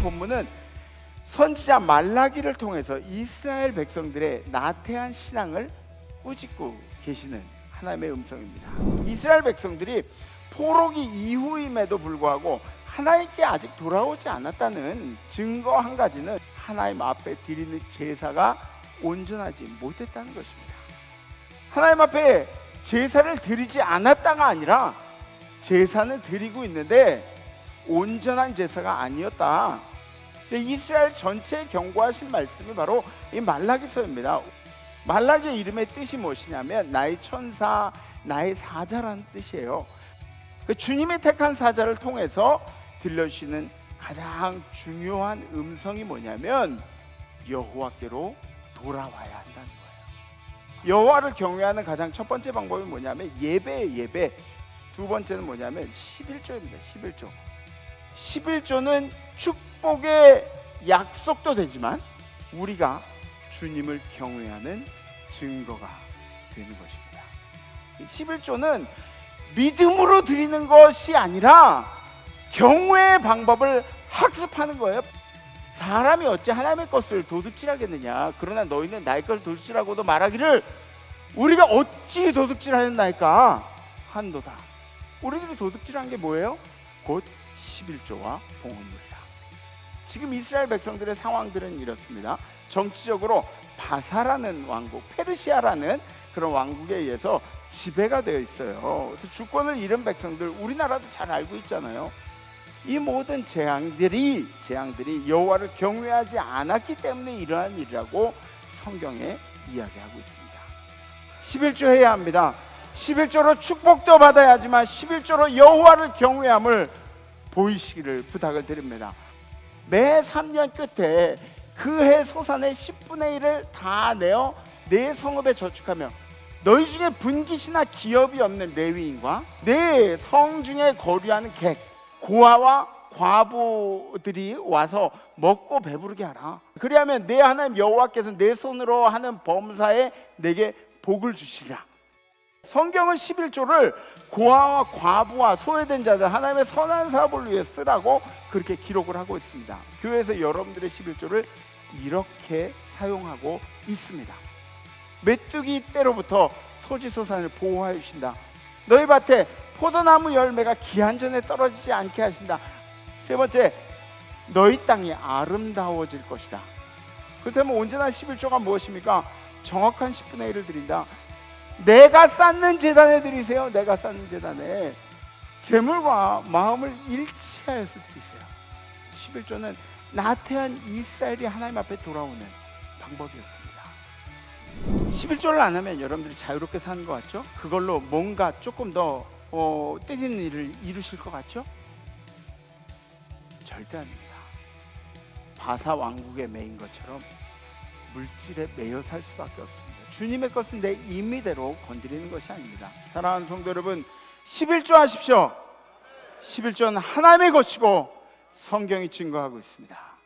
본문은 선지자 말라기를 통해서 이스라엘 백성들의 나태한 신앙을 꾸짖고 계시는 하나님의 음성입니다. 이스라엘 백성들이 포로기 이후임에도 불구하고 하나님께 아직 돌아오지 않았다는 증거 한 가지는 하나님 앞에 드리는 제사가 온전하지 못했다는 것입니다. 하나님 앞에 제사를 드리지 않았다가 아니라 제사는 드리고 있는데 온전한 제사가 아니었다. 이스라엘 전체에 경고하신 말씀이 바로 이 말라기서입니다. 말라기의 이름의 뜻이 무엇이냐면 나의 천사, 나의 사자라는 뜻이에요. 그 주님의 택한 사자를 통해서 들려주시는 가장 중요한 음성이 뭐냐면 여호와께로 돌아와야 한다는 거예요. 여호와를 경외하는 가장 첫 번째 방법이 뭐냐면 예배예요, 예배. 두 번째는 뭐냐면 11조입니다. 11조. 11조는 축복의 약속도 되지만 우리가 주님을 경외하는 증거가 되는 것입니다. 11조는 믿음으로 드리는 것이 아니라 경외의 방법을 학습하는 거예요. 사람이 어찌 하나님의 것을 도둑질하겠느냐? 그러나 너희는 나의 것을 도둑질하고도 말하기를 우리가 어찌 도둑질하였나이까 한도다. 우리들이 도둑질한 게 뭐예요? 곧 11조와 봉헌물이다. 지금 이스라엘 백성들의 상황들은 이렇습니다. 정치적으로 바사라는 왕국, 페르시아라는 그런 왕국에 의해서 지배가 되어 있어요. 그래서 주권을 잃은 백성들 우리나라도 잘 알고 있잖아요. 이 모든 재앙들이 재앙들이 여호와를 경외하지 않았기 때문에 일어난 일이라고 성경에 이야기하고 있습니다. 11조 해야 합니다. 11조로 축복도 받아야 하지만 11조로 여호와를 경외함을 보이시기를 부탁을 드립니다. 매 3년 끝에 그 해 소산의 10분의 1을 다 내어 내 성읍에 저축하며 너희 중에 분깃이나 기업이 없는 레위인과 내 성 중에 거류하는 객 고아와 과부들이 와서 먹고 배부르게 하라. 그리하면 내 하나님 여호와께서 내 손으로 하는 범사에 내게 복을 주시리라. 성경은 11조를 고아와 과부와 소외된 자들 하나님의 선한 사업을 위해 쓰라고 그렇게 기록을 하고 있습니다. 교회에서 여러분들의 11조를 이렇게 사용하고 있습니다. 메뚜기 때로부터 토지 소산을 보호하여 주신다. 너희 밭에 포도나무 열매가 기한 전에 떨어지지 않게 하신다. 세 번째, 너희 땅이 아름다워질 것이다. 그렇다면 온전한 11조가 무엇입니까? 정확한 10분의 1을 드린다. 내가 쌓는 재단에 드리세요. 내가 쌓는 재단에 재물과 마음을 일치하여서 드리세요. 11조는 나태한 이스라엘이 하나님 앞에 돌아오는 방법이었습니다. 11조를 안 하면 여러분들이 자유롭게 사는 것 같죠? 그걸로 뭔가 조금 더 어, 뜻있는 일을 이루실 것 같죠? 절대 아닙니다. 바사 왕국에 매인 것처럼 물질에 매여 살 수밖에 없습니다. 주님의 것은 내 임의대로 건드리는 것이 아닙니다. 사랑하는 성도 여러분, 11조 하십시오. 11조는 하나님의 것이고 성경이 증거하고 있습니다.